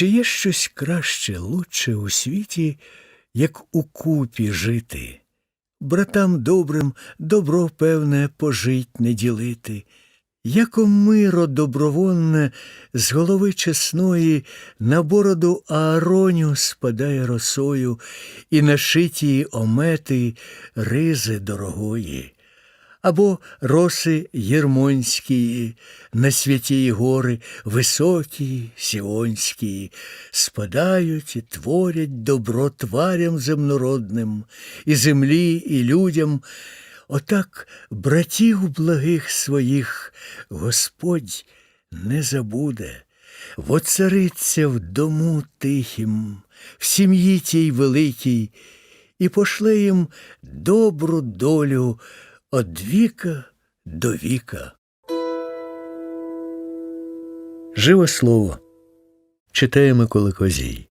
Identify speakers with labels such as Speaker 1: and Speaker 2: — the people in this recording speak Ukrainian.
Speaker 1: Чи є щось краще, лучше у світі, як у купі жити? Братам добрим добро певне пожить не ділити, яко миро добровольне з голови чесної на бороду Аароню спадає росою, і на шиті омети ризи дорогої або роси Єрмонські, на святії гори високі, сіонські, спадають і творять добро тварям земнородним, і землі, і людям. Отак братів благих своїх Господь не забуде, воцариться в дому тихім, в сім'ї тій великій, і пошле їм добру долю од віка до віка. Живе слово читає Микола Козій.